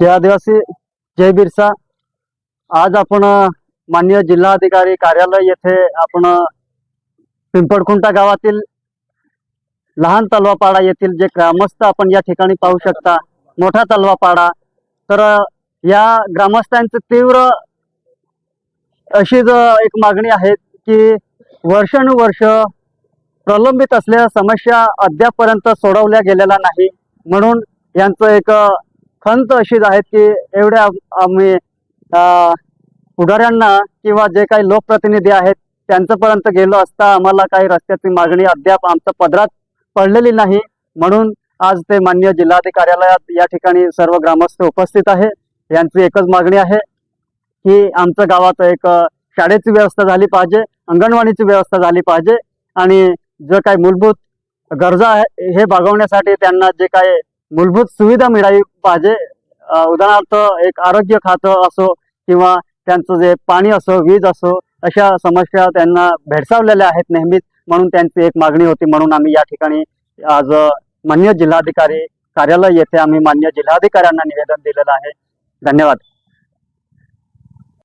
जय आदिवासी जय बिरसा. आज आपण मान्य जिल्हाधिकारी कार्यालय येथे आपण पिंपळखुंटा गावातील लहान तलवापाडा येथील जे ग्रामस्थ आपण या ठिकाणी पाहू शकता मोठा तलवापाडा. तर या ग्रामस्थांचं तीव्र अशीच एक मागणी आहे की वर्षानुवर्ष प्रलंबित असलेल्या समस्या अद्यापपर्यंत सोडवल्या गेलेल्या नाही. म्हणून यांचं एक खंत अशीच आहेत की एवढ्या आम्ही पुढाऱ्यांना किंवा जे काही लोकप्रतिनिधी आहेत त्यांच्यापर्यंत गेलो असता आम्हाला काही रस्त्याची मागणी अद्याप आमच्या पदरात पडलेली नाही. म्हणून आज ते मान्य जिल्हाधिकार्यालयात या ठिकाणी सर्व ग्रामस्थ उपस्थित आहे. यांची एकच मागणी आहे की आमच्या गावात एक शाळेची व्यवस्था झाली पाहिजे अंगणवाडीची व्यवस्था झाली पाहिजे आणि जे काही मूलभूत गरजा आहे हे भागवण्यासाठी त्यांना जे काही मूलभूत सुविधा मिळाली पाहिजे उदाहरणार्थ एक आरोग्य खातं असो किंवा त्यांचं जे पाणी असो वीज असो अशा समस्या त्यांना भेडसावलेल्या आहेत नेहमीच. म्हणून त्यांची एक मागणी होती. म्हणून आम्ही या ठिकाणी आज मान्य जिल्हाधिकारी कार्यालय येथे आम्ही मान्य जिल्हाधिकाऱ्यांना निवेदन दिलेलं आहे. धन्यवाद.